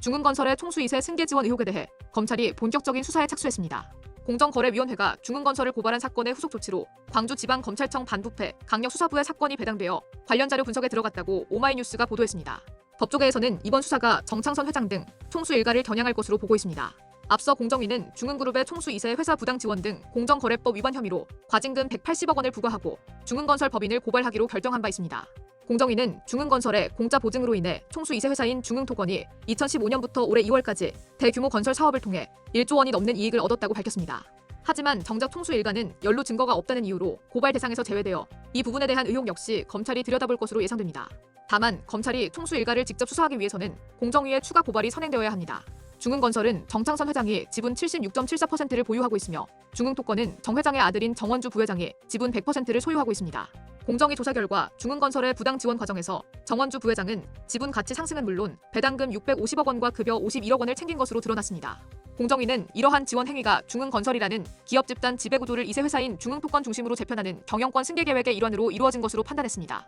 중흥건설의 총수 2세 승계 지원 의혹에 대해 검찰이 본격적인 수사에 착수했습니다. 공정거래위원회가 중흥건설을 고발한 사건의 후속 조치로 광주지방검찰청 반부패 강력수사부의 사건이 배당되어 관련 자료 분석에 들어갔다고 오마이뉴스가 보도했습니다. 법조계에서는 이번 수사가 정창선 회장 등 총수 일가를 겨냥할 것으로 보고 있습니다. 앞서 공정위는 중흥그룹의 총수 2세 회사 부당 지원 등 공정거래법 위반 혐의로 과징금 180억 원을 부과하고 중흥건설 법인을 고발하기로 결정한 바 있습니다. 공정위는 중흥건설의 공짜 보증으로 인해 총수 2세 회사인 중흥토건이 2015년부터 올해 2월까지 대규모 건설 사업을 통해 1조 원이 넘는 이익을 얻었다고 밝혔습니다. 하지만 정작 총수 일가는 연루 증거가 없다는 이유로 고발 대상에서 제외되어 이 부분에 대한 의혹 역시 검찰이 들여다볼 것으로 예상됩니다. 다만 검찰이 총수 일가를 직접 수사하기 위해서는 공정위의 추가 고발이 선행되어야 합니다. 중흥건설은 정창선 회장이 지분 76.74%를 보유하고 있으며 중흥토건은 정 회장의 아들인 정원주 부회장이 지분 100%를 소유하고 있습니다. 공정위 조사 결과 중흥건설의 부당 지원 과정에서 정원주 부회장은 지분 가치 상승은 물론 배당금 650억 원과 급여 51억 원을 챙긴 것으로 드러났습니다. 공정위는 이러한 지원 행위가 중흥건설이라는 기업 집단 지배구도를 이세 회사인 중흥토건 중심으로 재편하는 경영권 승계 계획의 일환으로 이루어진 것으로 판단했습니다.